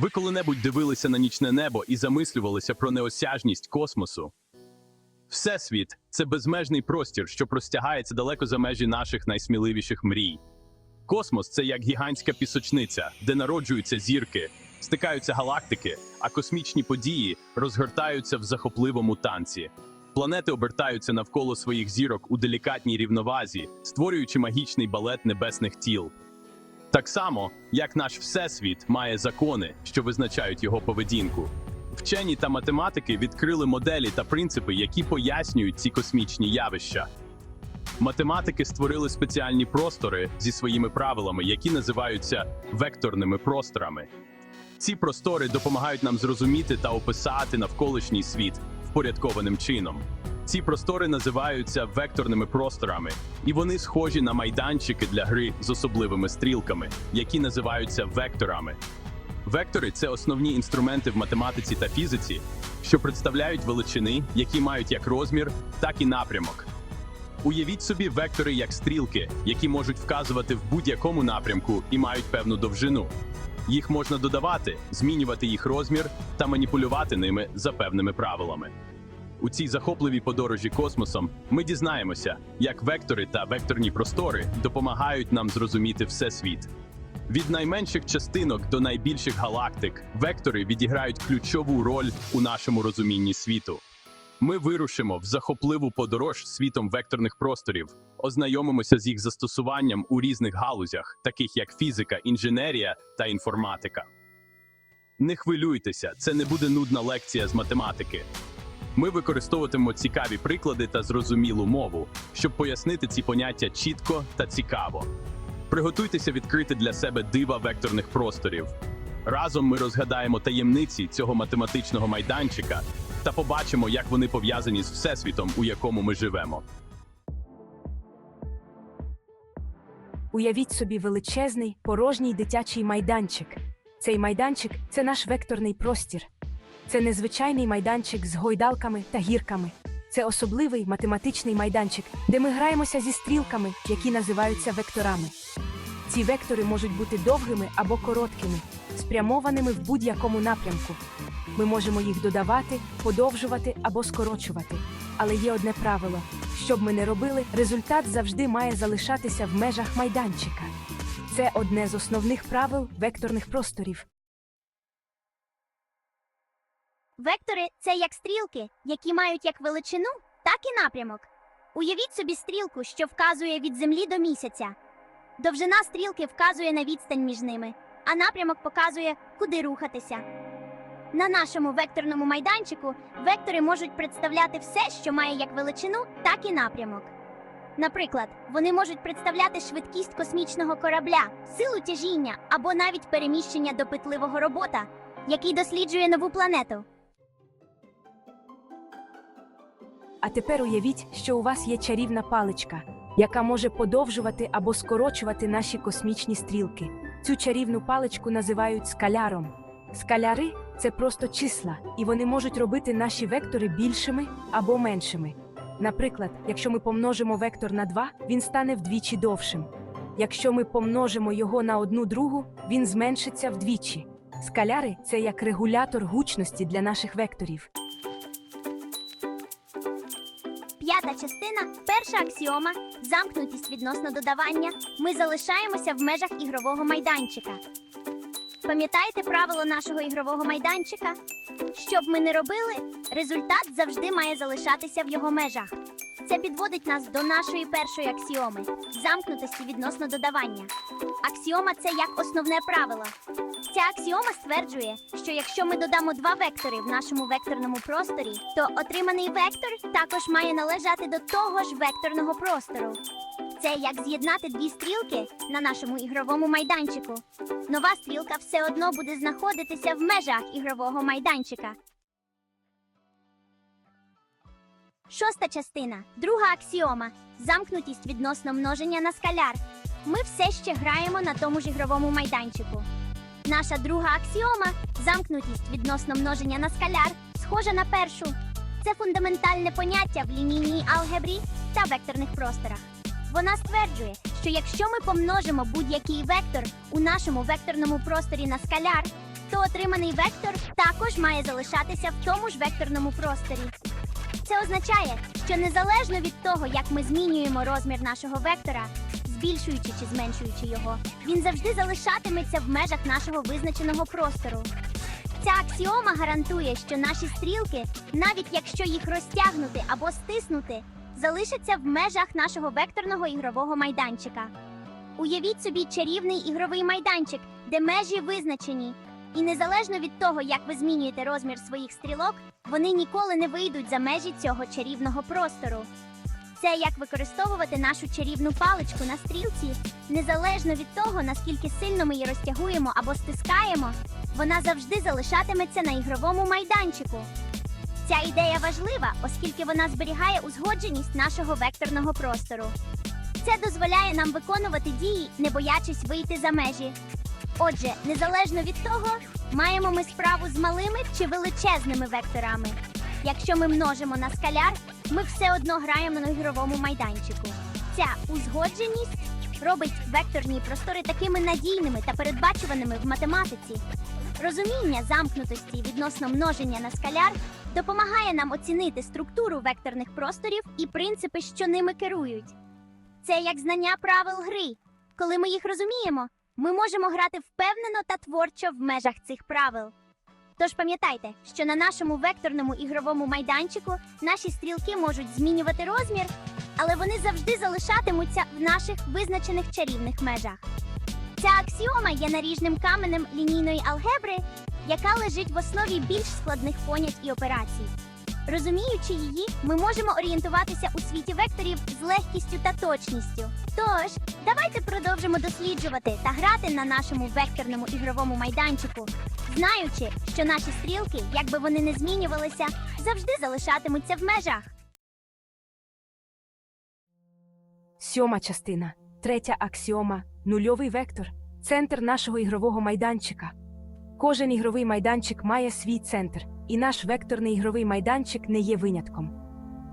Ви коли-небудь дивилися на нічне небо і замислювалися про неосяжність космосу? Всесвіт це безмежний простір, що простягається далеко за межі наших найсміливіших мрій. Космос це як гігантська пісочниця, де народжуються зірки, стикаються галактики, а космічні події розгортаються в захопливому танці. Планети обертаються навколо своїх зірок у делікатній рівновазі, створюючи магічний балет небесних тіл. Так само, як наш всесвіт має закони, що визначають його поведінку. Вчені та математики відкрили моделі та принципи, які пояснюють ці космічні явища. Математики створили спеціальні простори зі своїми правилами, які називаються векторними просторами. Ці простори допомагають нам зрозуміти та описати навколишній світ впорядкованим чином. Ці простори називаються векторними просторами, і вони схожі на майданчики для гри з особливими стрілками, які називаються векторами. Вектори це основні інструменти в математиці та фізиці, що представляють величини, які мають як розмір, так і напрямок. Уявіть собі вектори як стрілки, які можуть вказувати в будь-якому напрямку і мають певну довжину. Їх можна додавати, змінювати їх розмір та маніпулювати ними за певними правилами. У цій захопливій подорожі космосом ми дізнаємося, як вектори та векторні простори допомагають нам зрозуміти всесвіт. Від найменших частинок до найбільших галактик вектори відіграють ключову роль у нашому розумінні світу. Ми вирушимо в захопливу подорож світом векторних просторів, ознайомимося з їх застосуванням у різних галузях, таких як фізика, інженерія та інформатика. Не хвилюйтеся, це не буде нудна лекція з математики. Ми використовуватимемо цікаві приклади та зрозумілу мову, щоб пояснити ці поняття чітко та цікаво. Приготуйтеся відкрити для себе дива векторних просторів. Разом ми розгадаємо таємниці цього математичного майданчика та побачимо, як вони пов'язані з всесвітом, у якому ми живемо. Уявіть собі величезний порожній дитячий майданчик. Цей майданчик це наш векторний простір. Це незвичайний майданчик з гойдалками та гірками. Це особливий математичний майданчик, де ми граємося зі стрілками, які називаються векторами. Ці вектори можуть бути довгими або короткими, спрямованими в будь-якому напрямку. Ми можемо їх додавати, подовжувати або скорочувати. Але є одне правило: що б ми не робили, результат завжди має залишатися в межах майданчика. Це одне з основних правил векторних просторів. Вектори це як стрілки, які мають як величину, так і напрямок. Уявіть собі стрілку, що вказує від землі до місяця. Довжина стрілки вказує на відстань між ними, а напрямок показує, куди рухатися. На нашому векторному майданчику вектори можуть представляти все, що має як величину, так і напрямок. Наприклад, вони можуть представляти швидкість космічного корабля, силу тяжіння або навіть переміщення допитливого робота, який досліджує нову планету. А тепер уявіть, що у вас є чарівна паличка, яка може подовжувати або скорочувати наші космічні стрілки. Цю чарівну паличку називають скаляром. Скаляри це просто числа, і вони можуть робити наші вектори більшими або меншими. Наприклад, якщо ми помножимо вектор на 2, він стане вдвічі довшим. Якщо ми помножимо його на одну другу, він зменшиться вдвічі. Скаляри це як регулятор гучності для наших векторів. П'ята частина, перша аксіома, замкнутість відносно додавання. Ми залишаємося в межах ігрового майданчика. Пам'ятаєте правило нашого ігрового майданчика? Що б ми не робили, результат завжди має залишатися в його межах. Це підводить нас до нашої першої аксіоми замкнутості відносно додавання. Аксіома це як основне правило. Ця аксіома стверджує, що якщо ми додамо два вектори в нашому векторному просторі, то отриманий вектор також має належати до того ж векторного простору. Це як з'єднати дві стрілки на нашому ігровому майданчику. Нова стрілка все одно буде знаходитися в межах ігрового майданчика. Шоста частина. Друга аксіома. Замкнутість відносно множення на скаляр. Ми все ще граємо на тому ж ігровому майданчику. Наша друга аксіома замкнутість відносно множення на скаляр схожа на першу. Це фундаментальне поняття в лінійній алгебрі та векторних просторах. Вона стверджує, що якщо ми помножимо будь-який вектор у нашому векторному просторі на скаляр, то отриманий вектор також має залишатися в тому ж векторному просторі. Це означає, що незалежно від того, як ми змінюємо розмір нашого вектора, збільшуючи чи зменшуючи його, він завжди залишатиметься в межах нашого визначеного простору. Ця аксіома гарантує, що наші стрілки, навіть якщо їх розтягнути або стиснути, залишаться в межах нашого векторного ігрового майданчика. Уявіть собі чарівний ігровий майданчик, де межі визначені, і незалежно від того, як ви змінюєте розмір своїх стрілок, вони ніколи не вийдуть за межі цього чарівного простору. Це як використовувати нашу чарівну паличку на стрілці, незалежно від того, наскільки сильно ми її розтягуємо або стискаємо, вона завжди залишатиметься на ігровому майданчику. Ця ідея важлива, оскільки вона зберігає узгодженість нашого векторного простору. Це дозволяє нам виконувати дії, не боячись вийти за межі. Отже, незалежно від того, маємо ми справу з малими чи величезними векторами. Якщо ми множимо на скаляр, ми все одно граємо на ігровому майданчику. Ця узгодженість робить векторні простори такими надійними та передбачуваними в математиці. Розуміння замкнутості відносно множення на скаляр допомагає нам оцінити структуру векторних просторів і принципи, що ними керують. Це як знання правил гри. Коли ми їх розуміємо, ми можемо грати впевнено та творчо в межах цих правил. Тож пам'ятайте, що на нашому векторному ігровому майданчику наші стрілки можуть змінювати розмір, але вони завжди залишатимуться в наших визначених чарівних межах. Ця аксіома є наріжним каменем лінійної алгебри, яка лежить в основі більш складних понять і операцій. Розуміючи її, ми можемо орієнтуватися у світі векторів з легкістю та точністю. Тож, давайте продовжимо досліджувати та грати на нашому векторному ігровому майданчику, знаючи, що наші стрілки, як би вони не змінювалися, завжди залишатимуться в межах. Сьома частина, третя аксіома, нульовий вектор, центр нашого ігрового майданчика. Кожен ігровий майданчик має свій центр, і наш векторний ігровий майданчик не є винятком.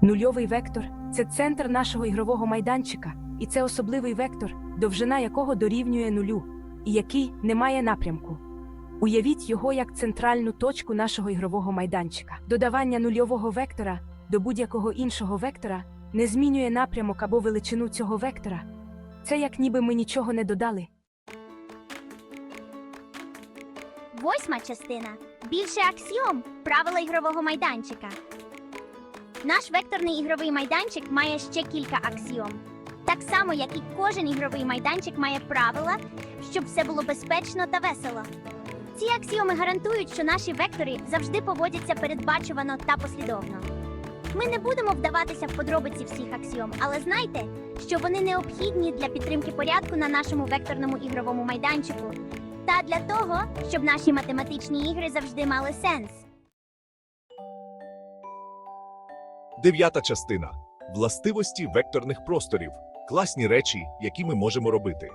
Нульовий вектор це центр нашого ігрового майданчика, і це особливий вектор, довжина якого дорівнює нулю, і який не має напрямку. Уявіть його як центральну точку нашого ігрового майданчика. Додавання нульового вектора до будь-якого іншого вектора не змінює напрямок або величину цього вектора. Це як ніби ми нічого не додали. Восьма частина більше аксіом правила ігрового майданчика. Наш векторний ігровий майданчик має ще кілька аксіом. Так само, як і кожен ігровий майданчик має правила, щоб все було безпечно та весело. Ці аксіоми гарантують, що наші вектори завжди поводяться передбачувано та послідовно. Ми не будемо вдаватися в подробиці всіх аксіом, але знайте, що вони необхідні для підтримки порядку на нашому векторному ігровому майданчику та для того, щоб наші математичні ігри завжди мали сенс. Дев'ята частина властивості векторних просторів класні речі, які ми можемо робити.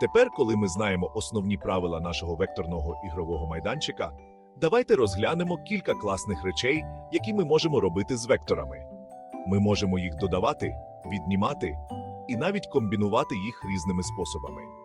Тепер, коли ми знаємо основні правила нашого векторного ігрового майданчика, давайте розглянемо кілька класних речей, які ми можемо робити з векторами. Ми можемо їх додавати, віднімати і навіть комбінувати їх різними способами.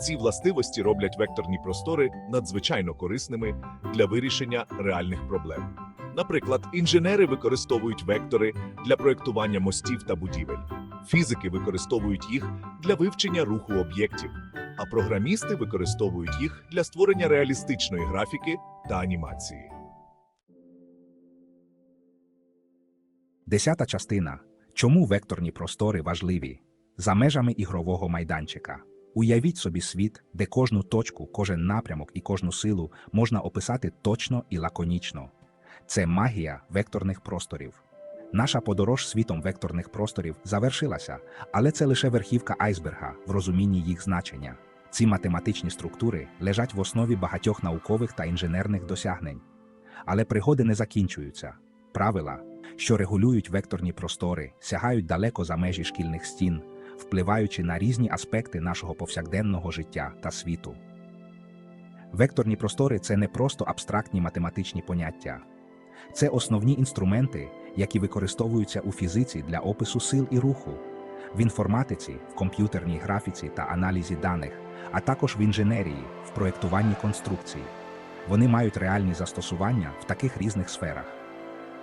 Ці властивості роблять векторні простори надзвичайно корисними для вирішення реальних проблем. Наприклад, інженери використовують вектори для проєктування мостів та будівель. Фізики використовують їх для вивчення руху об'єктів, а програмісти використовують їх для створення реалістичної графіки та анімації. Десята частина. Чому векторні простори важливі? За межами ігрового майданчика. Уявіть собі світ, де кожну точку, кожен напрямок і кожну силу можна описати точно і лаконічно. Це магія векторних просторів. Наша подорож світом векторних просторів завершилася, але це лише верхівка айсберга в розумінні їх значення. Ці математичні структури лежать в основі багатьох наукових та інженерних досягнень. Але пригоди не закінчуються. Правила, що регулюють векторні простори, сягають далеко за межі шкільних стін, впливаючи на різні аспекти нашого повсякденного життя та світу. Векторні простори це не просто абстрактні математичні поняття, це основні інструменти, які використовуються у фізиці для опису сил і руху, в інформатиці, в комп'ютерній графіці та аналізі даних, а також в інженерії, в проєктуванні конструкцій. вони мають реальні застосування в таких різних сферах.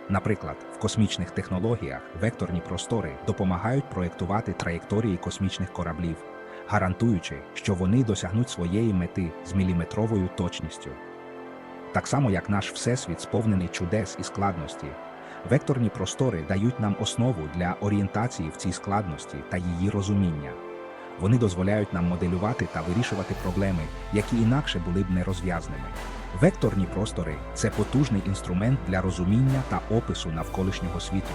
Наприклад, в космічних технологіях векторні простори допомагають проєктувати траєкторії космічних кораблів, гарантуючи, що вони досягнуть своєї мети з міліметровою точністю. Так само як наш всесвіт сповнений чудес і складності, векторні простори дають нам основу для орієнтації в цій складності та її розуміння. Вони дозволяють нам моделювати та вирішувати проблеми, які інакше були б нерозв'язними. Векторні простори це потужний інструмент для розуміння та опису навколишнього світу.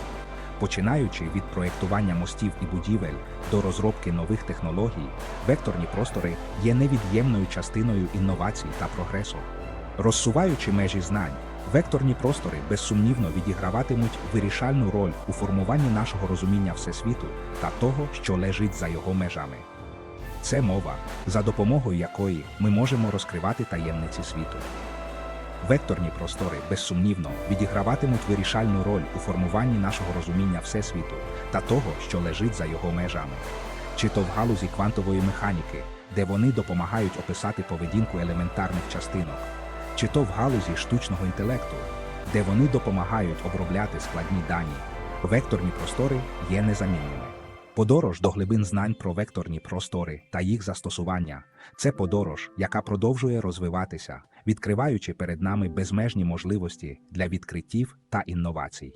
Починаючи від проєктування мостів і будівель до розробки нових технологій, векторні простори є невід'ємною частиною інновацій та прогресу. Розсуваючи межі знань, векторні простори безсумнівно відіграватимуть вирішальну роль у формуванні нашого розуміння всесвіту та того, що лежить за його межами. Це мова, за допомогою якої ми можемо розкривати таємниці світу. Векторні простори безсумнівно відіграватимуть вирішальну роль у формуванні нашого розуміння всесвіту та того, що лежить за його межами, чи то в галузі квантової механіки, де вони допомагають описати поведінку елементарних частинок, чи то в галузі штучного інтелекту, де вони допомагають обробляти складні дані. Векторні простори є незамінними. Подорож до глибин знань про векторні простори та їх застосування це подорож, яка продовжує розвиватися, відкриваючи перед нами безмежні можливості для відкриттів та інновацій.